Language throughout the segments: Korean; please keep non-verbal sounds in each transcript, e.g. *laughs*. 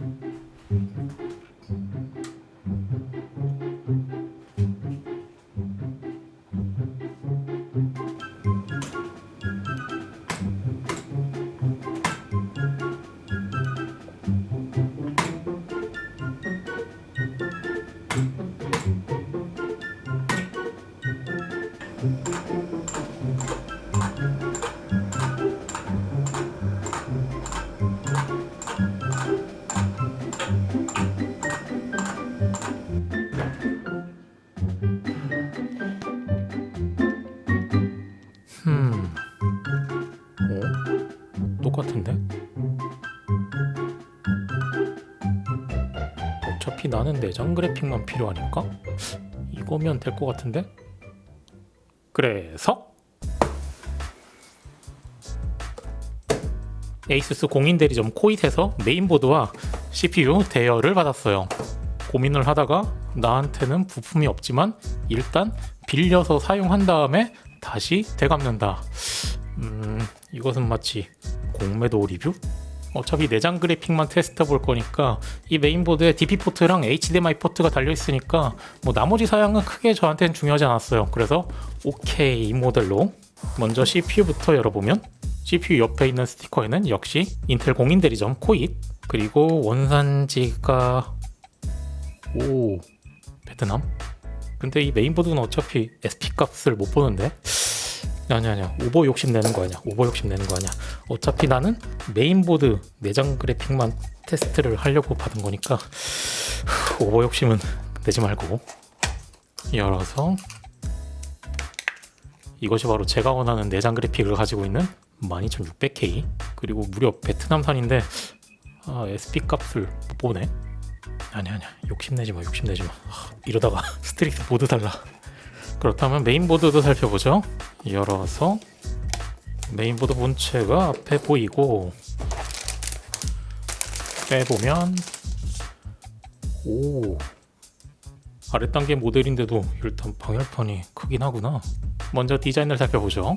음. 나는 내장 그래픽만 필요하니까 이거면 될 것 같은데? 그래서 에이수스 공인 대리점 코잇에서 메인보드와 CPU 대여를 받았어요. 고민을 하다가 나한테는 부품이 없지만 일단 빌려서 사용한 다음에 다시 되갚는다. 음, 이것은 마치 공매도 리뷰? 어차피 내장 그래픽만 테스트 볼 거니까 이 메인보드에 DP 포트랑 HDMI 포트가 달려 있으니까 뭐 나머지 사양은 크게 저한테는 중요하지 않았어요. 그래서 오케이 이 모델로 먼저 CPU부터 열어보면 CPU 옆에 있는 스티커에는 역시 인텔 공인 대리점 코잇 그리고 원산지가 오 베트남? 근데 이 메인보드는 어차피 SP 값을 못 보는데 아니 아니야. 오버 욕심 내는 거 아니야. 오버 욕심 내는 거 아니야. 어차피 나는 메인보드 내장 그래픽만 테스트를 하려고 받은 거니까 후, 오버 욕심은 내지 말고. 열어서 이것이 바로 제가 원하는 내장 그래픽을 가지고 있는 12600K 그리고 무려 베트남산인데 아, SP 값을 못 보네. 아니 아니야. 욕심내지 마 욕심내지 마. 아, 이러다가 *laughs* 스트릭스 보드 달라 그렇다면 메인보드도 살펴보죠. 열어서 메인보드 본체가 앞에 보이고 빼보면 오 아랫단계 모델인데도 일단 방열판이 크긴 하구나. 먼저 디자인을 살펴보죠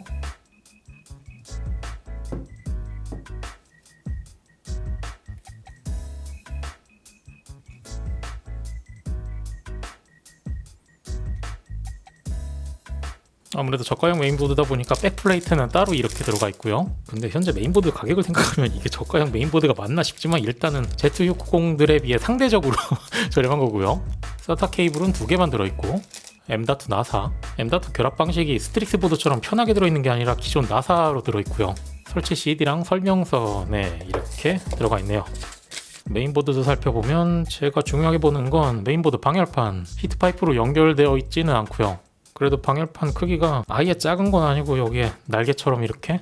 아무래도 저가형 메인보드다 보니까 백플레이트는 따로 이렇게 들어가 있고요. 근데 현재 메인보드 가격을 생각하면 이게 저가형 메인보드가 맞나 싶지만 일단은 Z690들에 비해 상대적으로 *laughs* 저렴한 거고요. SATA 케이블은 두 개만 들어있고 M.2 나사, M.2 결합 방식이 스트릭스 보드처럼 편하게 들어있는 게 아니라 기존 나사로 들어있고요. 설치 CD랑 설명서 네 이렇게 들어가 있네요. 메인보드도 살펴보면 제가 중요하게 보는 건 메인보드 방열판 히트파이프로 연결되어 있지는 않고요. 그래도 방열판 크기가 아예 작은 건 아니고 여기에 날개처럼 이렇게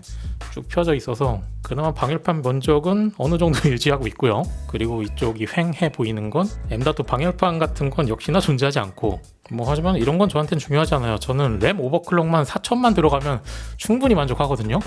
쭉 펴져 있어서 그나마 방열판 면적은 어느 정도 *laughs* 유지하고 있고요. 그리고 이쪽이 휑해 보이는 건 M.2 방열판 같은 건 역시나 존재하지 않고 뭐 하지만 이런 건 저한테는 중요하지 않아요. 저는 램 오버클럭만 4천만 들어가면 충분히 만족하거든요.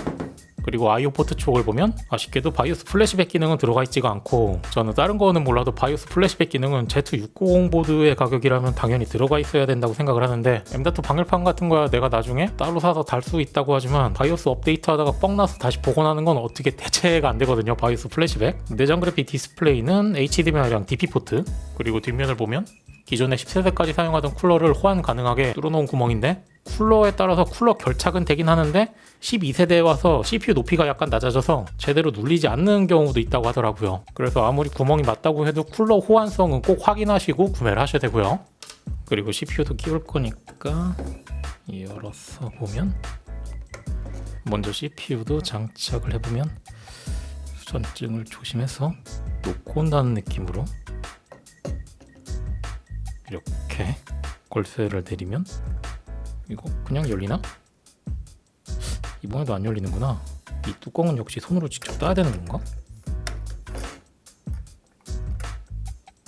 그리고 IO 포트 쪽을 보면 아쉽게도 바이오스 플래시백 기능은 들어가 있지가 않고 저는 다른 거는 몰라도 바이오스 플래시백 기능은 Z690 보드의 가격이라면 당연히 들어가 있어야 된다고 생각을 하는데 M.2 방열판 같은 거야 내가 나중에 따로 사서 달 수 있다고 하지만 바이오스 업데이트 하다가 뻥 나서 다시 복원하는 건 어떻게 대체가 안 되거든요 바이오스 플래시백 내장 그래픽 디스플레이는 HDMI랑 DP 포트 그리고 뒷면을 보면 기존에 10세대까지 사용하던 쿨러를 호환 가능하게 뚫어놓은 구멍인데 쿨러에 따라서 쿨러 결착은 되긴 하는데 12세대에 와서 CPU 높이가 약간 낮아져서 제대로 눌리지 않는 경우도 있다고 하더라고요. 그래서 아무리 구멍이 맞다고 해도 쿨러 호환성은 꼭 확인하시고 구매를 하셔야 되고요. 그리고 CPU도 끼울 거니까 열어서 보면 먼저 CPU도 장착을 해보면 수전증을 조심해서 놓고 온다는 느낌으로 이렇게 걸쇠를 내리면 이거 그냥 열리나? 이번에도 안 열리는구나. 이 뚜껑은 역시 손으로 직접 따야 되는 건가?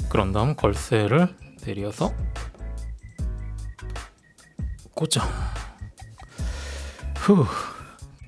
그런 다음 걸쇠를 내려서 꽂아. 후.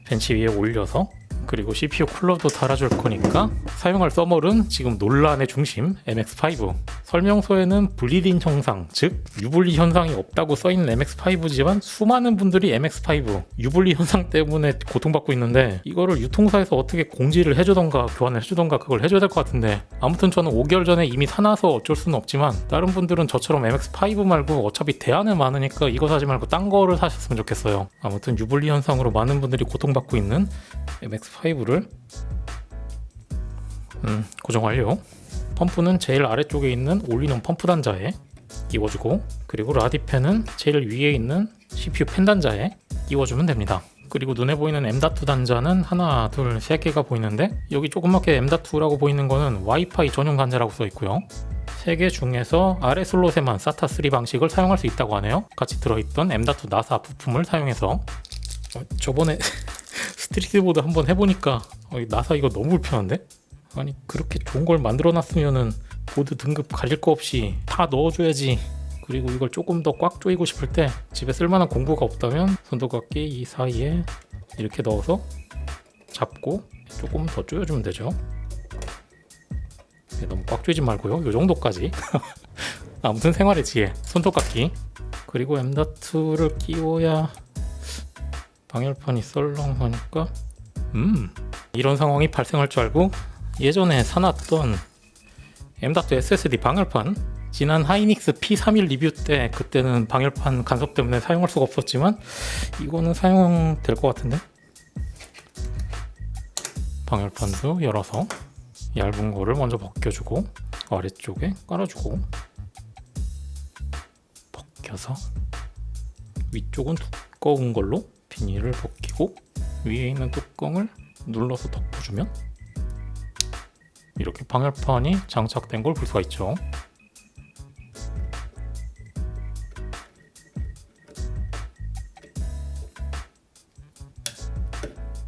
벤치 위에 올려서 그리고 CPU 쿨러도 달아줄 거니까 사용할 서멀은 지금 논란의 중심 MX5 설명서에는 분리된 형상, 즉 유분리 현상이 없다고 써있는 MX5지만 수많은 분들이 MX5 유분리 현상 때문에 고통받고 있는데 이거를 유통사에서 어떻게 공지를 해주던가 교환을 해주던가 그걸 해줘야 될 것 같은데 아무튼 저는 5개월 전에 이미 사놔서 어쩔 수는 없지만 다른 분들은 저처럼 MX5 말고 어차피 대안은 많으니까 이거 사지 말고 딴 거를 사셨으면 좋겠어요. 아무튼 유분리 현상으로 많은 분들이 고통받고 있는 MX5를 음, 고정 완료. 펌프는 제일 아래쪽에 있는 올리는 펌프 단자에 끼워주고 그리고 라디펜은 제일 위에 있는 CPU 펜 단자에 끼워주면 됩니다. 그리고 눈에 보이는 M.2 단자는 하나, 둘, 세 개가 보이는데 여기 조그맣게 M.2라고 보이는 거는 와이파이 전용 단자라고 써 있고요. 세 개 중에서 아래 슬롯에만 SATA 3 방식을 사용할 수 있다고 하네요. 같이 들어있던 M.2 나사 부품을 사용해서 어, 저번에 *laughs* 스트리트보드 한번 해보니까 어, 이 나사 이거 너무 불편한데? 아니 그렇게 좋은 걸 만들어 놨으면은 보드 등급 가릴 거 없이 다 넣어줘야지. 그리고 이걸 조금 더 꽉 조이고 싶을 때 집에 쓸만한 공구가 없다면 손도각기 이 사이에 이렇게 넣어서 잡고 조금 더 조여주면 되죠. 네, 너무 꽉 조이지 말고요. 요 정도까지. *laughs* 아무튼 생활의 지혜 손톱깎이 그리고 M.2를 끼워야 방열판이 썰렁하니까 음 이런 상황이 발생할 줄 알고 예전에 사놨던 M.2 SSD 방열판 지난 하이닉스 P31 리뷰 때 그때는 방열판 간섭 때문에 사용할 수가 없었지만 이거는 사용될 것 같은데? 방열판도 열어서 얇은 거를 먼저 벗겨주고 아래쪽에 깔아주고 벗겨서 위쪽은 두꺼운 걸로 비닐을 벗기고 위에 있는 뚜껑을 눌러서 덮어주면 이렇게 방열판이 장착된 걸 볼 수가 있죠.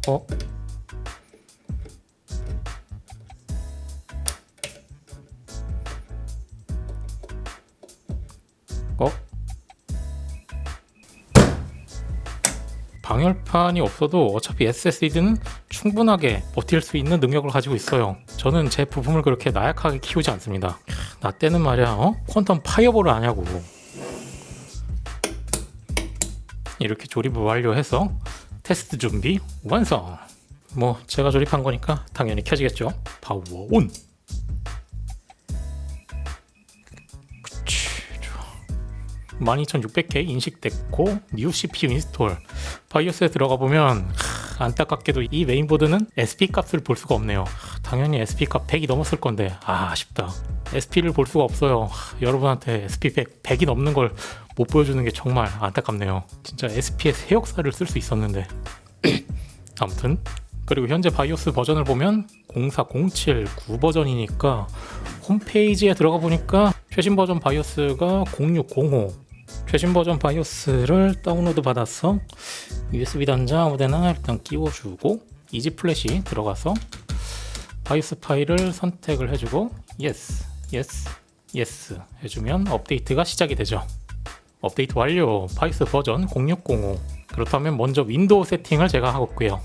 어? 어? 방열판이 없어도 어차피 SSD는 충분하게 버틸 수 있는 능력을 가지고 있어요. 저는 제 부품을 그렇게 나약하게 키우지 않습니다. 나 때는 말이야, 어? 퀀텀 파이어볼을 아냐고. 이렇게 조립을 완료해서 테스트 준비 완성. 뭐 제가 조립한 거니까 당연히 켜지겠죠. 파워 온. 12600K 인식됐고 뉴 CPU 인스톨. 바이오스에 들어가 보면 하, 안타깝게도 이 메인보드는 SP 값을 볼 수가 없네요. 하, 당연히 SP 값 100이 넘었을 건데. 아 아쉽다. SP를 볼 수가 없어요. 하, 여러분한테 SP 100, 100이 넘는 걸 못 보여주는 게 정말 안타깝네요. 진짜 SP의 새 역사를 쓸 수 있었는데. *coughs* 아무튼. 그리고 현재 바이오스 버전을 보면 04079 버전이니까 홈페이지에 들어가 보니까 최신 버전 바이오스가 0605 최신 버전 바이오스를 다운로드 받아서 USB 단자 아무데나 일단 끼워주고 이지 플래시 들어가서 바이오스 파일을 선택을 해주고 예스 예스 예스 해주면 업데이트가 시작이 되죠. 업데이트 완료. 바이오스 버전 0605 그렇다면 먼저 윈도우 세팅을 제가 하고 있고요.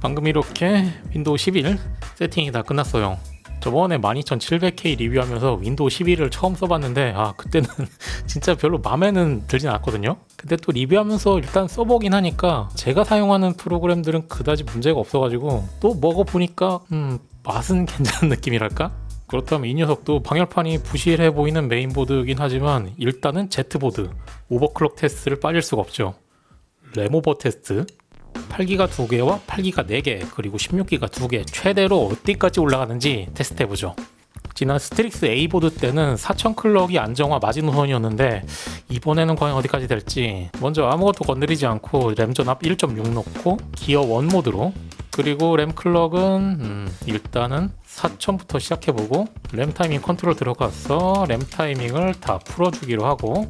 방금 이렇게 윈도우 11 세팅이 다 끝났어요 저번에 12700K 리뷰하면서 윈도우 11을 처음 써봤는데 아 그때는 *laughs* 진짜 별로 마음에는 들진 않았거든요. 근데 또 리뷰하면서 일단 써보긴 하니까 제가 사용하는 프로그램들은 그다지 문제가 없어가지고 또 먹어보니까 음 맛은 *laughs* 괜찮은 느낌이랄까? 그렇다면 이 녀석도 방열판이 부실해 보이는 메인보드이긴 하지만 일단은 Z보드 오버클럭 테스트를 빠질 수가 없죠. 램오버 테스트 8기가 2개와 8기가 4개 그리고 16기가 2개 최대로 어디까지 올라가는지 테스트해보죠. 지난 스트릭스 A보드 때는 4000 클럭이 안정화 마지노선이었는데 이번에는 과연 어디까지 될지 먼저 아무것도 건드리지 않고 램 전압 1.6 놓고 기어 1 모드로 그리고 램 클럭은 음, 일단은 4000부터 시작해보고 램 타이밍 컨트롤 들어가서 램 타이밍을 다 풀어주기로 하고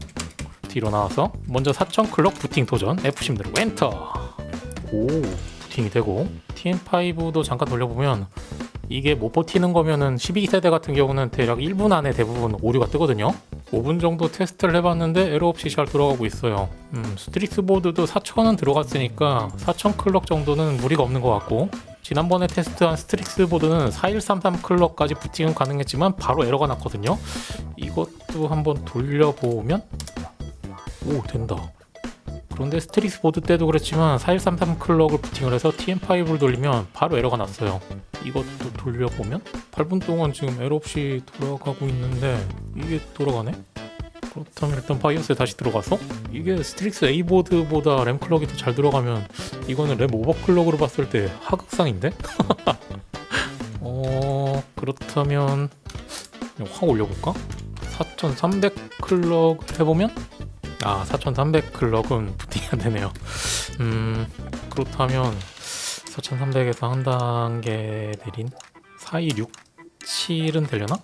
뒤로 나와서 먼저 4000 클럭 부팅 도전 F10 누르고 엔터 오 부팅이 되고 TN5도 잠깐 돌려보면 이게 못 버티는 거면은 12세대 같은 경우는 대략 1분 안에 대부분 오류가 뜨거든요 5분 정도 테스트를 해봤는데 에러 없이 잘 돌아가고 있어요 음, 스트릭스 보드도 4000은 들어갔으니까 4000 클럭 정도는 무리가 없는 것 같고 지난번에 테스트한 스트릭스 보드는 4133 클럭까지 부팅은 가능했지만 바로 에러가 났거든요. 이것도 한번 돌려보면 오 된다. 그런데 스트릭스 보드 때도 그랬지만 4133 클럭을 부팅을 해서 TM5를 돌리면 바로 에러가 났어요. 이것도 돌려보면 8분 동안 지금 에러 없이 돌아가고 있는데 이게 돌아가네? 그렇다면 일단 바이오스에 다시 들어가서 이게 스트릭스 A 보드보다 램 클럭이 더 잘 들어가면 이거는 램 오버클럭으로 봤을 때 하극상인데? *laughs* 어 그렇다면 확 올려볼까? 4300 클럭 해보면 아 4300 클럭은 부팅이 안 되네요 음 그렇다면 4300에서 한 단계 내린 4267은 되려나?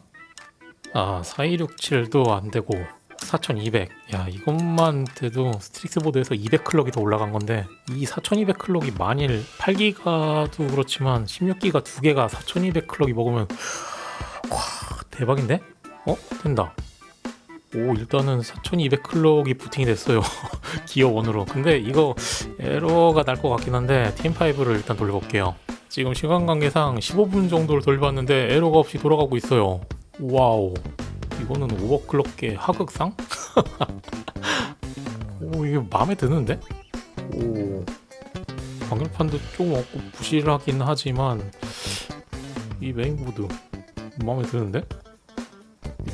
아 4267도 안 되고 4200. 야, 이것만 돼도 스트릭스 보드에서 200 클럭이 더 올라간 건데 이 4200 클럭이 만일 8기가도 그렇지만 16기가 두 개가 4200 클럭이 먹으면 와, 대박인데? 어? 된다. 오, 일단은 4200 클럭이 부팅이 됐어요. *laughs* 기어 원으로. 근데 이거 에러가 날 것 같긴 한데 TM5를 일단 돌려볼게요. 지금 시간 관계상 15분 정도를 돌봤는데 에러가 없이 돌아가고 있어요. 와우. 이거는 오버클럭계 하극상? *laughs* 오 이게 마음에 드는데? 오 방열판도 좀 없고 부실하긴 하지만 이 메인보드 마음에 드는데?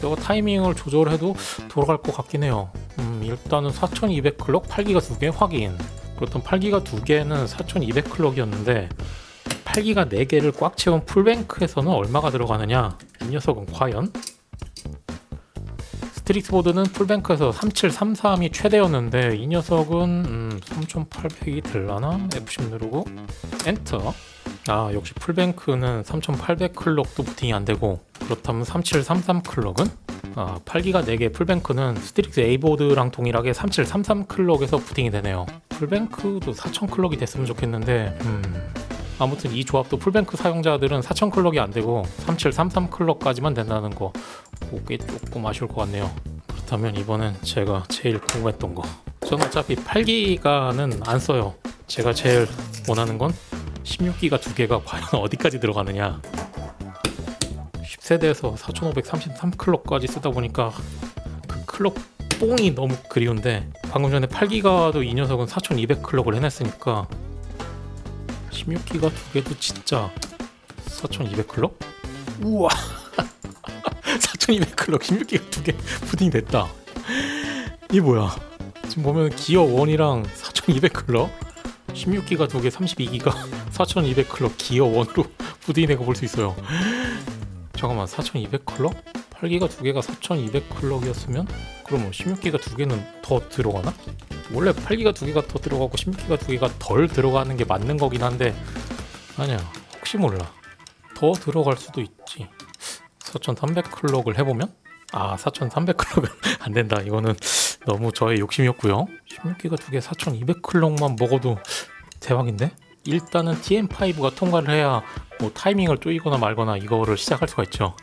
이따가 타이밍을 조절해도 돌아갈 것 같긴 해요. 음 일단은 4200 클럭 8기가 2개 확인. 그렇던 8기가 2개는 4200 클럭이었는데 8기가 4개를 꽉 채운 풀뱅크에서는 얼마가 들어가느냐? 이 녀석은 과연 스트릭스 보드는 풀뱅크에서 3733이 최대였는데 이 녀석은 음, 3800이 될라나? F10 누르고 엔터 아 역시 풀뱅크는 3800 클럭도 부팅이 안되고 그렇다면 3733 클럭은? 아 8기가 4개 풀뱅크는 스트릭스 A보드랑 동일하게 3733 클럭에서 부팅이 되네요 풀뱅크도 4000 클럭이 됐으면 좋겠는데 음... 아무튼 이 조합도 풀뱅크 사용자들은 4000 클럭이 안 되고 3733 클럭까지만 된다는 거 그게 조금 아쉬울 것 같네요. 그렇다면 이번엔 제가 제일 궁금했던 거. 저는 어차피 8기가는 안 써요. 제가 제일 원하는 건 16기가 두 개가 과연 *laughs* 어디까지 들어가느냐. 10세대에서 4533 클럭까지 쓰다 보니까 그 클럭 뽕이 너무 그리운데 방금 전에 8기가도 이 녀석은 4200 클럭을 해냈으니까 16기가 두 개도 진짜 4200 클럭? 우와 4200 클럭 16기가 두개 푸딩 됐다 이게 뭐야 지금 보면 기어 1이랑 4200 클럭 16기가 두 개 32기가 4200 클럭 기어 1으로 *laughs* 푸딩 된거 볼 수 있어요 잠깐만 4200 클럭? 8기가 두 개가 4200 클럭이었으면 그러면 16기가 두 개는 더 들어가나? 원래 8기가 두 개가 더 들어가고 16기가 두 개가 덜 들어가는 게 맞는 거긴 한데 아니야 혹시 몰라. 더 들어갈 수도 있지. 4300 클럭을 해보면? 아 4300 클럭은 *laughs* 안 된다. 이거는 너무 저의 욕심이었고요. 16기가 두 개 4200 클럭만 먹어도 대박인데? 일단은 TM5가 통과를 해야 뭐 타이밍을 쪼이거나 말거나 이거를 시작할 수가 있죠.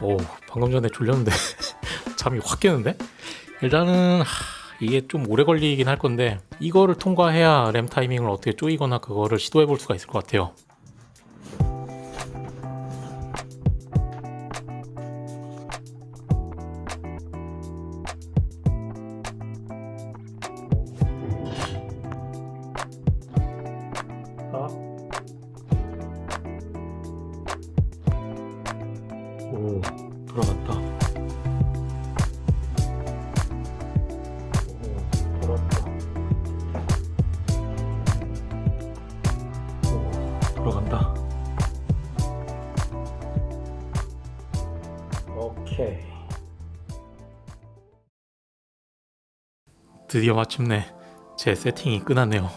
오 방금 전에 졸렸는데 *laughs* 잠이 확 깨는데? 일단은 하, 이게 좀 오래 걸리긴 할 건데 이거를 통과해야 램 타이밍을 어떻게 쪼이거나 그거를 시도해 볼 수가 있을 것 같아요 드디어 마침내 제 세팅이 끝났네요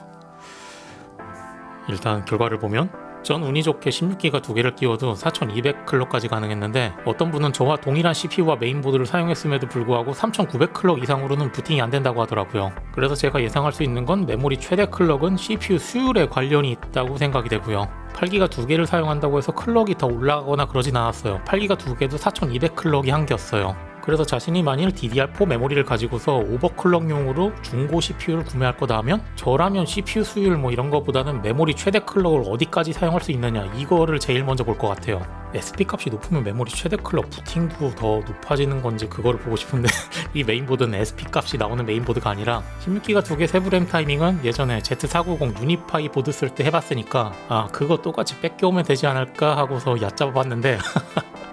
일단 결과를 보면 전 운이 좋게 16기가 두 개를 끼워도 4200 클럭까지 가능했는데 어떤 분은 저와 동일한 CPU와 메인보드를 사용했음에도 불구하고 3900 클럭 이상으로는 부팅이 안 된다고 하더라고요. 그래서 제가 예상할 수 있는 건 메모리 최대 클럭은 CPU 수율에 관련이 있다고 생각이 되고요. 8기가 두 개를 사용한다고 해서 클럭이 더 올라가거나 그러진 않았어요. 8기가 두 개도 4200 클럭이 한계였어요. 그래서 자신이 만일 DDR4 메모리를 가지고서 오버클럭용으로 중고 CPU를 구매할 거다 하면 저라면 CPU 수율 뭐 이런 거보다는 메모리 최대 클럭을 어디까지 사용할 수 있느냐 이거를 제일 먼저 볼 것 같아요. SP 값이 높으면 메모리 최대 클럭 부팅도 더 높아지는 건지 그거를 보고 싶은데 *laughs* 이 메인보드는 SP 값이 나오는 메인보드가 아니라 16기가 두 개 세부 램 타이밍은 예전에 Z490 유니파이 보드 쓸 때 해봤으니까 아 그거 똑같이 뺏겨오면 되지 않을까 하고서 얕잡아봤는데 *laughs*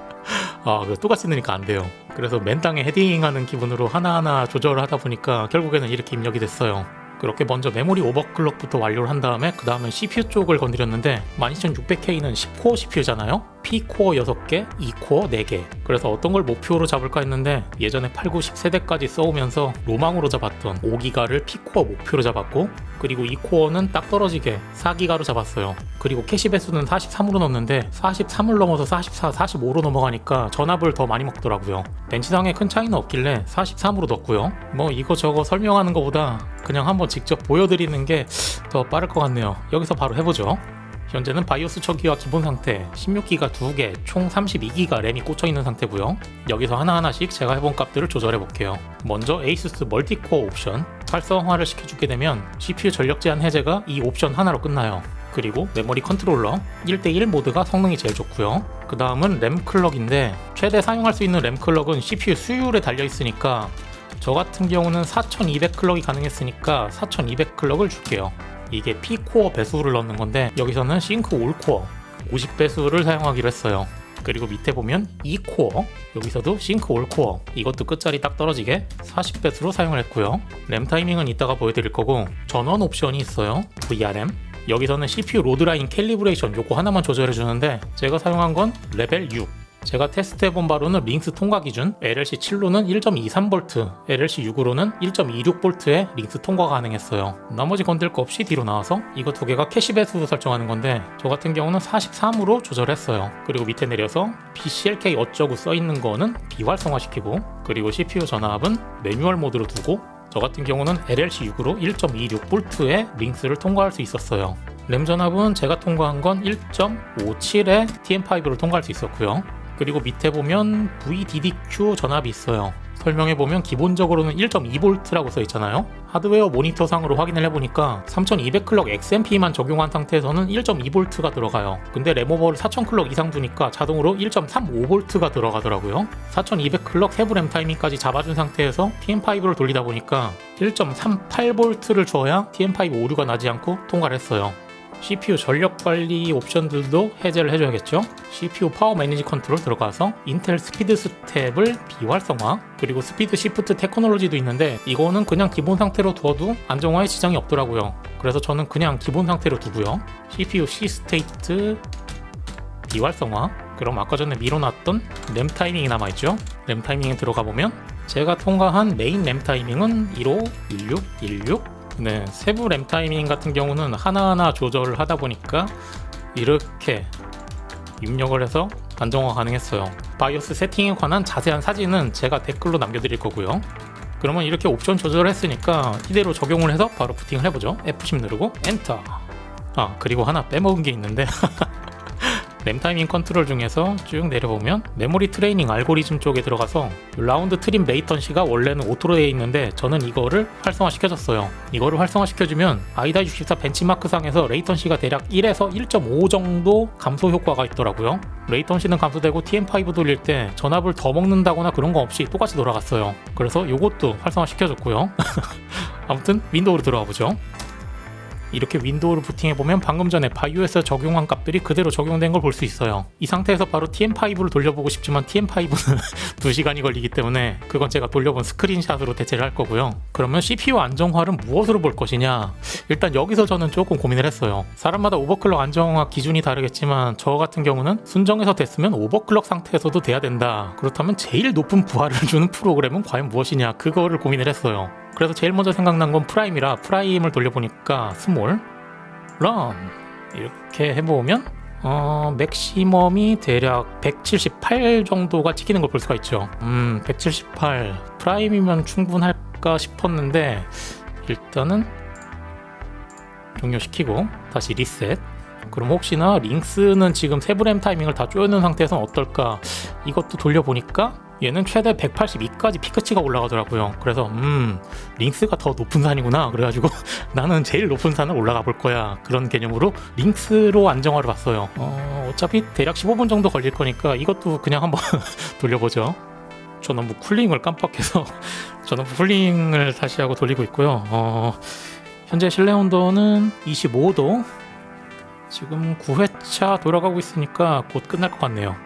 아, 그거 똑같이 넣으니까 안 돼요. 그래서 맨땅에 헤딩하는 기분으로 하나하나 조절을 하다 보니까 결국에는 이렇게 입력이 됐어요. 그렇게 먼저 메모리 오버클럭부터 완료를 한 다음에 그 다음에 CPU 쪽을 건드렸는데 12600K는 10코어 CPU잖아요. P코어 6개, E코어 4개. 그래서 어떤 걸 목표로 잡을까 했는데 예전에 8, 9, 10세대까지 써오면서 로망으로 잡았던 5기가를 P코어 목표로 잡았고 그리고 E코어는 딱 떨어지게 4기가로 잡았어요. 그리고 캐시 배수는 43으로 넣었는데 43을 넘어서 44, 45로 넘어가니까 전압을 더 많이 먹더라고요. 벤치상에 큰 차이는 없길래 43으로 넣었고요. 뭐 이거 저거 설명하는 것보다 그냥 한번 직접 보여드리는 게 더 빠를 것 같네요. 여기서 바로 해보죠. 현재는 바이오스 초기화 기본 상태 16기가 2개 총 32기가 램이 꽂혀 있는 상태고요 여기서 하나하나씩 제가 해본 값들을 조절해 볼게요 먼저 에이수스 멀티코어 옵션 활성화를 시켜주게 되면 CPU 전력 제한 해제가 이 옵션 하나로 끝나요. 그리고 메모리 컨트롤러 1대1 모드가 성능이 제일 좋고요. 그 다음은 램 클럭인데 최대 사용할 수 있는 램 클럭은 CPU 수율에 달려 있으니까 저 같은 경우는 4200 클럭이 가능했으니까 4200 클럭을 줄게요. 이게 P코어 배수를 넣는 건데 여기서는 싱크 올코어 50배수를 사용하기로 했어요. 그리고 밑에 보면 E코어 여기서도 싱크 올코어 이것도 끝자리 딱 떨어지게 40배수로 사용을 했고요. 램 타이밍은 이따가 보여드릴 거고 전원 옵션이 있어요. VRM 여기서는 CPU 로드라인 캘리브레이션 요거 하나만 조절해 주는데 제가 사용한 건 레벨 6 제가 테스트해본 바로는 링스 통과 기준 LLC 7로는 1.23V, LLC 6으로는 1.26V의 링스 통과 가능했어요. 나머지 건들 거 없이 뒤로 나와서 이거 두 개가 캐시 배수 설정하는 건데 저 같은 경우는 43으로 조절했어요. 그리고 밑에 내려서 BCLK 어쩌고 써 있는 거는 비활성화시키고 그리고 CPU 전압은 매뉴얼 모드로 두고 저 같은 경우는 LLC 6으로 1.26V의 링스를 통과할 수 있었어요. 램 전압은 제가 통과한 건 1.57의 TM5를 통과할 수 있었고요. 그리고 밑에 보면 VDDQ 전압이 있어요. 설명해 보면 기본적으로는 1.2V라고 써 있잖아요. 하드웨어 모니터상으로 확인을 해보니까 3200 클럭 XMP만 적용한 상태에서는 1.2V가 들어가요. 근데 램오버를 4000 클럭 이상 두니까 자동으로 1.35V가 들어가더라고요. 4200 클럭 세부 램 타이밍까지 잡아준 상태에서 TM5를 돌리다 보니까 1.38V를 줘야 TM5 오류가 나지 않고 통과를 했어요. CPU 전력 관리 옵션들도 해제를 해줘야겠죠. CPU 파워 매니지 컨트롤 들어가서 인텔 스피드 스텝을 비활성화 그리고 스피드 시프트 테크놀로지도 있는데 이거는 그냥 기본 상태로 두어도 안정화에 지장이 없더라고요. 그래서 저는 그냥 기본 상태로 두고요. CPU C 스테이트 비활성화 그럼 아까 전에 밀어놨던 램 타이밍이 남아있죠. 램 타이밍에 들어가 보면 제가 통과한 메인 램 타이밍은 15, 16, 16 네, 세부 램 타이밍 같은 경우는 하나하나 조절을 하다 보니까 이렇게 입력을 해서 안정화 가능했어요. 바이오스 세팅에 관한 자세한 사진은 제가 댓글로 남겨드릴 거고요. 그러면 이렇게 옵션 조절을 했으니까 이대로 적용을 해서 바로 부팅을 해보죠. F10 누르고 엔터. 아 그리고 하나 빼먹은 게 있는데 *laughs* 램 타이밍 컨트롤 중에서 쭉 내려보면 메모리 트레이닝 알고리즘 쪽에 들어가서 라운드 트림 레이턴시가 원래는 오토로 되어 있는데 저는 이거를 활성화 시켜줬어요. 이거를 활성화 시켜주면 아이다 64 벤치마크상에서 레이턴시가 대략 1에서 1.5 정도 감소 효과가 있더라고요. 레이턴시는 감소되고 TM5 돌릴 때 전압을 더 먹는다거나 그런 거 없이 똑같이 돌아갔어요. 그래서 이것도 활성화 시켜줬고요. *laughs* 아무튼 윈도우로 들어가 보죠. 이렇게 윈도우를 부팅해 보면 방금 전에 바이오에서 적용한 값들이 그대로 적용된 걸 볼 수 있어요. 이 상태에서 바로 TM5를 돌려보고 싶지만 TM5는 2시간이 *laughs* 걸리기 때문에 그건 제가 돌려본 스크린샷으로 대체를 할 거고요. 그러면 CPU 안정화를 무엇으로 볼 것이냐? 일단 여기서 저는 조금 고민을 했어요. 사람마다 오버클럭 안정화 기준이 다르겠지만 저 같은 경우는 순정에서 됐으면 오버클럭 상태에서도 돼야 된다. 그렇다면 제일 높은 부하를 *laughs* 주는 프로그램은 과연 무엇이냐? 그거를 고민을 했어요. 그래서 제일 먼저 생각난 건 프라임이라 프라임을 돌려보니까 스몰, 런 이렇게 해보면 어, 맥시멈이 대략 178 정도가 찍히는 걸 볼 수가 있죠. 음, 178 프라임이면 충분할까 싶었는데 일단은 종료시키고 다시 리셋. 그럼 혹시나 링스는 지금 세브램 타이밍을 다 쪼여놓은 상태에서는 어떨까? 이것도 돌려보니까 얘는 최대 182까지 피크치가 올라가더라고요. 그래서 음 링스가 더 높은 산이구나. 그래가지고 *laughs* 나는 제일 높은 산을 올라가 볼 거야. 그런 개념으로 링스로 안정화를 봤어요. 어, 어차피 대략 15분 정도 걸릴 거니까 이것도 그냥 한번 *laughs* 돌려보죠. 저는 뭐 쿨링을 깜빡해서 *laughs* 저는 쿨링을 다시 하고 돌리고 있고요. 어, 현재 실내 온도는 25도. 지금 9회차 돌아가고 있으니까 곧 끝날 것 같네요.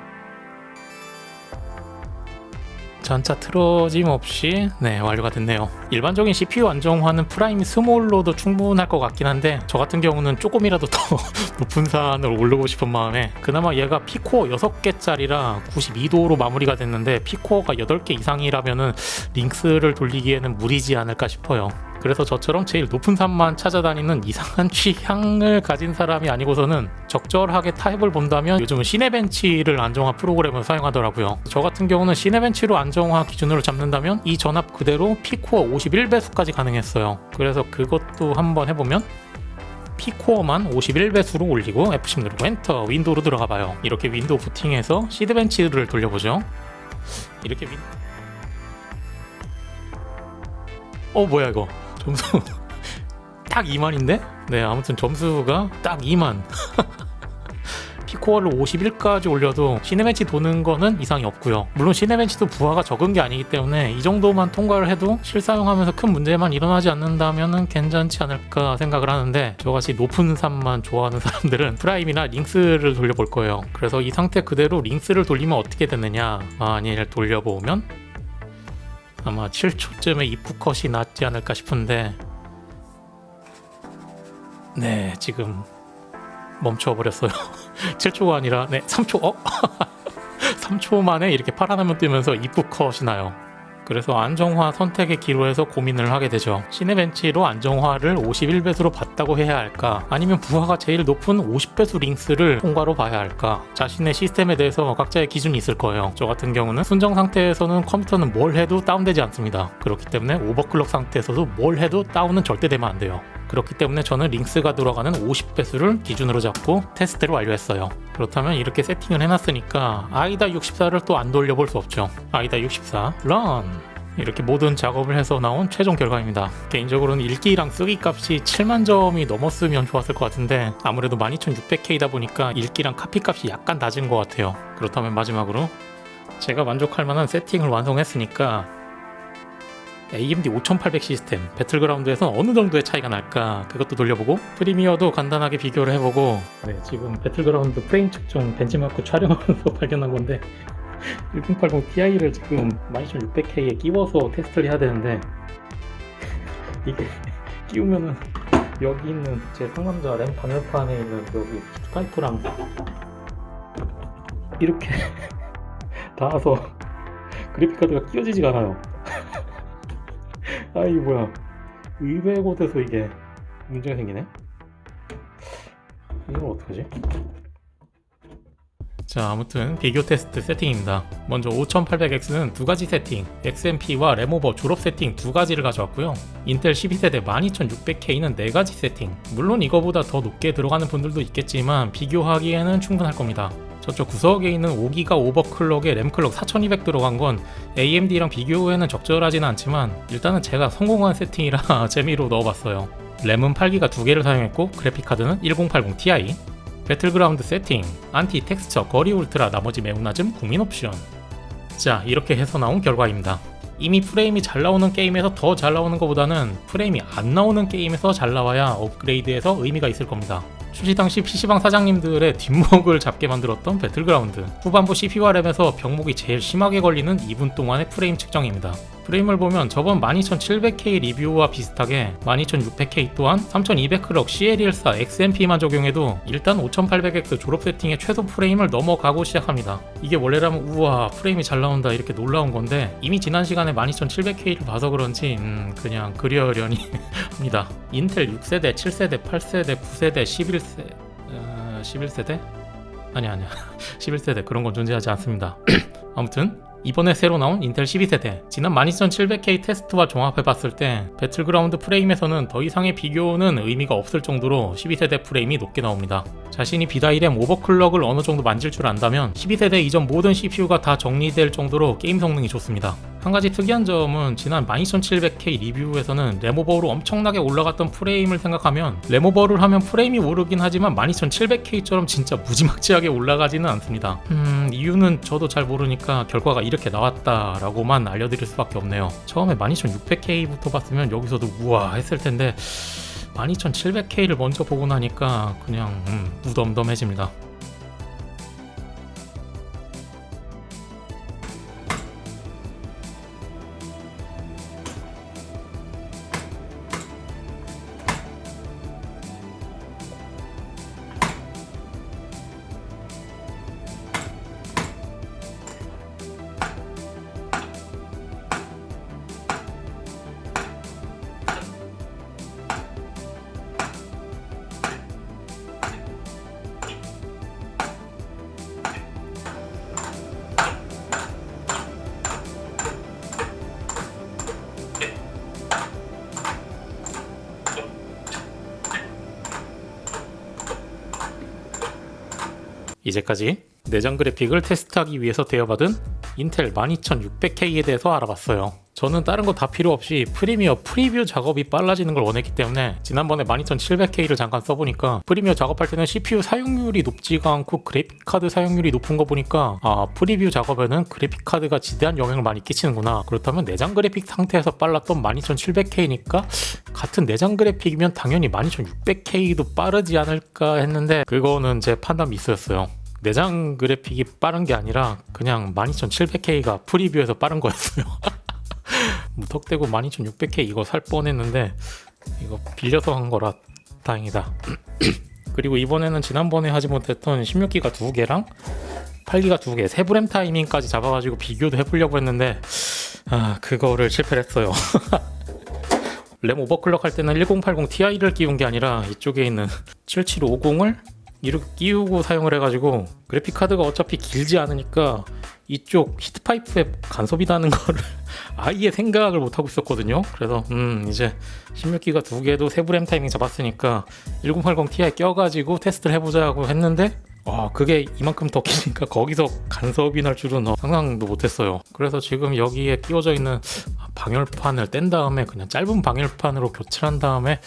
전차 틀어짐 없이 네 완료가 됐네요. 일반적인 CPU 안정화는 프라임 스몰로도 충분할 것 같긴 한데 저 같은 경우는 조금이라도 더 *laughs* 높은 산을 오르고 싶은 마음에 그나마 얘가 피코어 6개짜리라 92도로 마무리가 됐는데 피코어가 8개 이상이라면은 링스를 돌리기에는 무리지 않을까 싶어요. 그래서 저처럼 제일 높은 산만 찾아다니는 이상한 *laughs* 취향을 가진 사람이 아니고서는 적절하게 타입을 본다면 요즘은 시네벤치를 안정화 프로그램을 사용하더라고요. 저 같은 경우는 시네벤치로 안정화 기준으로 잡는다면 이 전압 그대로 피코어 51배수까지 가능했어요. 그래서 그것도 한번 해보면 피코어만 51배수로 올리고 F10 누르고 엔터 윈도우로 들어가 봐요. 이렇게 윈도우 부팅해서 시드벤치를 돌려보죠. 이렇게 윈... 어 뭐야 이거 점수 *laughs* 딱 2만인데? 네 아무튼 점수가 딱 2만. *laughs* 피코어를 51까지 올려도 시네벤치 도는 거는 이상이 없고요. 물론 시네벤치도 부하가 적은 게 아니기 때문에 이 정도만 통과를 해도 실사용하면서 큰 문제만 일어나지 않는다면 괜찮지 않을까 생각을 하는데 저같이 높은 산만 좋아하는 사람들은 프라임이나 링스를 돌려볼 거예요. 그래서 이 상태 그대로 링스를 돌리면 어떻게 되느냐? 만일 돌려보면 아마 7초쯤에 입구 컷이 낫지 않을까 싶은데. 네 지금 멈춰버렸어요. *laughs* 7초가 아니라 네 3초. 어? *laughs* 3초 만에 이렇게 파란 화면 뜨면서 입구 컷이 나요 그래서 안정화 선택의 기로에서 고민을 하게 되죠. 시네벤치로 안정화를 51배수로 봤다고 해야 할까? 아니면 부하가 제일 높은 50배수 링스를 통과로 봐야 할까? 자신의 시스템에 대해서 각자의 기준이 있을 거예요. 저 같은 경우는 순정 상태에서는 컴퓨터는 뭘 해도 다운되지 않습니다. 그렇기 때문에 오버클럭 상태에서도 뭘 해도 다운은 절대 되면 안 돼요. 그렇기 때문에 저는 링스가 들어가는 50배수를 기준으로 잡고 테스트를 완료했어요. 그렇다면 이렇게 세팅을 해놨으니까 아이다 64를 또 안 돌려볼 수 없죠. 아이다 64 런! 이렇게 모든 작업을 해서 나온 최종 결과입니다. 개인적으로는 읽기랑 쓰기 값이 7만 점이 넘었으면 좋았을 것 같은데 아무래도 12600K다 보니까 읽기랑 카피 값이 약간 낮은 것 같아요. 그렇다면 마지막으로 제가 만족할 만한 세팅을 완성했으니까 AMD 5800 시스템 배틀그라운드에서 어느 정도의 차이가 날까? 그것도 돌려보고 프리미어도 간단하게 비교를 해보고. 네 지금 배틀그라운드 프레임 측정 벤치마크 촬영하면서 *laughs* 발견한 건데 1080 Ti를 지금 12600K에 끼워서 테스트를 해야 되는데 *laughs* 이게 끼우면은 여기 있는 제 상남자 램 방열판에 있는 여기 파이프랑 이렇게 *laughs* 닿아서 그래픽카드가 끼워지지가 않아요 *laughs* 아 이게 뭐야. 의외의 곳에서 이게 문제가 생기네. 이걸 어떡하지? 자 아무튼 비교 테스트 세팅입니다. 먼저 5800X는 두 가지 세팅 XMP와 램오버 졸업 세팅 두 가지를 가져왔고요. 인텔 12세대 12600K는 네 가지 세팅. 물론 이거보다 더 높게 들어가는 분들도 있겠지만 비교하기에는 충분할 겁니다 저쪽 구석에 있는 5기가 오버클럭에 램클럭 4200 들어간 건 AMD랑 비교 후에는 적절하지는 않지만 일단은 제가 성공한 세팅이라 *laughs* 재미로 넣어봤어요. 램은 8기가 두 개를 사용했고 그래픽카드는 1080 Ti 배틀그라운드 세팅, 안티 텍스처, 거리 울트라, 나머지 매우 낮음, 국민 옵션 자 이렇게 해서 나온 결과입니다. 이미 프레임이 잘 나오는 게임에서 더 잘 나오는 것보다는 프레임이 안 나오는 게임에서 잘 나와야 업그레이드에서 의미가 있을 겁니다. 출시 당시 PC방 사장님들의 뒷목을 잡게 만들었던 배틀그라운드 후반부 CPU와 램에서 병목이 제일 심하게 걸리는 2분 동안의 프레임 측정입니다. 프레임을 보면 저번 12700K 리뷰와 비슷하게 12600K 또한 3200클럭 CL114 XMP만 적용해도 일단 5800X 졸업 세팅의 최소 프레임을 넘어가고 시작합니다. 이게 원래라면 우와 프레임이 잘 나온다 이렇게 놀라운 건데 이미 지난 시간에 12700K를 봐서 그런지 음, 그냥 그려려니 합니다. *laughs* 인텔 6세대, 7세대, 8세대, 9세대, 11세, 어, 11세대? 아니 아니야 *laughs* 11세대 그런 건 존재하지 않습니다. *clears throat* 아무튼 이번에 새로 나온 인텔 12세대 지난 12700K 테스트와 종합해봤을 때 배틀그라운드 프레임에서는 더 이상의 비교는 의미가 없을 정도로 12세대 프레임이 높게 나옵니다. 자신이 비다이램 오버클럭을 어느 정도 만질 줄 안다면 12세대 이전 모든 CPU가 다 정리될 정도로 게임 성능이 좋습니다. 한 가지 특이한 점은 지난 12700K 리뷰에서는 레모버로 엄청나게 올라갔던 프레임을 생각하면 레모버를 하면 프레임이 오르긴 하지만 12700K처럼 진짜 무지막지하게 올라가지는 않습니다. 음, 이유는 저도 잘 모르니까 결과가 이렇게 나왔다라고만 알려드릴 수밖에 없네요. 처음에 12600K부터 봤으면 여기서도 우와 했을 텐데 12700K를 먼저 보고 나니까 그냥 음, 무덤덤해집니다. 이제까지 내장 그래픽을 테스트하기 위해서 대여받은 인텔 12600K에 대해서 알아봤어요. 저는 다른 거 다 필요 없이 프리미어 프리뷰 작업이 빨라지는 걸 원했기 때문에 지난번에 12700K를 잠깐 써보니까 프리미어 작업할 때는 CPU 사용률이 높지가 않고 그래픽카드 사용률이 높은 거 보니까 아 프리뷰 작업에는 그래픽카드가 지대한 영향을 많이 끼치는구나 그렇다면 내장 그래픽 상태에서 빨랐던 12700K니까 같은 내장 그래픽이면 당연히 12600K도 빠르지 않을까 했는데 그거는 제 판단 미스였어요. 내장 그래픽이 빠른 게 아니라 그냥 12700K가 프리뷰에서 빠른 거였어요. *laughs* 무턱대고 12600K 이거 살 뻔했는데 이거 빌려서 한 거라 다행이다. *clears throat* 그리고 이번에는 지난번에 하지 못했던 16기가 두 개랑 8기가 두 개, 세 브램 타이밍까지 잡아가지고 비교도 해보려고 했는데 아 그거를 실패를 했어요. *laughs* 램 오버클럭 할 때는 1080 Ti를 끼운 게 아니라 이쪽에 있는 7750을 이렇게 끼우고 사용을 해가지고 그래픽 카드가 어차피 길지 않으니까 이쪽 히트파이프에 간섭이라는 거를 *laughs* 아예 생각을 못 하고 있었거든요. 그래서 음 이제 16기가 두 개도 세브램 타이밍 잡았으니까 1080 Ti 껴가지고 테스트를 해보자고 했는데 와 그게 이만큼 더 기니까 거기서 간섭이 날 줄은 어, 상상도 못했어요. 그래서 지금 여기에 끼워져 있는 방열판을 뗀 다음에 그냥 짧은 방열판으로 교체한 다음에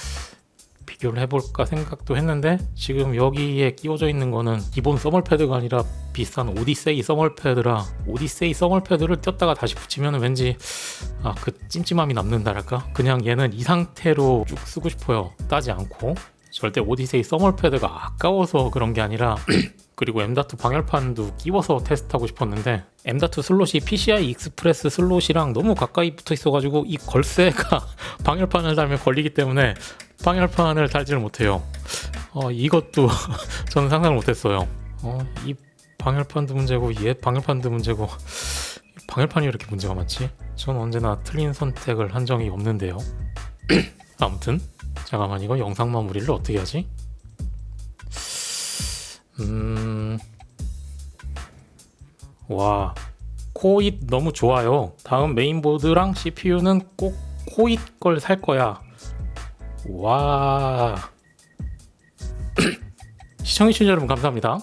비교를 해볼까 생각도 했는데 지금 여기에 끼워져 있는 거는 기본 써멀 패드가 아니라 비싼 오디세이 써멀 패드라 오디세이 써멀 패드를 꼈다가 다시 붙이면 왠지 아 그 찜찜함이 남는다랄까? 그냥 얘는 이 상태로 쭉 쓰고 싶어요. 따지 않고. 절대 오디세이 써멀 패드가 아까워서 그런 게 아니라 *clears throat* 그리고 M.2 방열판도 끼워서 테스트하고 싶었는데 M.2 슬롯이 PCI 익스프레스 슬롯이랑 너무 가까이 붙어 있어가지고 이 걸쇠가 *laughs* 방열판을 달면 걸리기 때문에 방열판을 달지를 못해요. 어, 이것도 *laughs* 저는 상상을 못했어요. 어, 이 방열판도 문제고 얘 방열판도 문제고 방열판이 왜 이렇게 문제가 많지? 전 언제나 틀린 선택을 한 적이 없는데요. *clears throat* 아무튼 잠깐만 이거 영상 마무리를 어떻게 하지? 음... 와 코잇 너무 좋아요. 다음 메인보드랑 CPU는 꼭 코잇 걸 살 거야. 와. *clears throat* 시청해주신 여러분 감사합니다.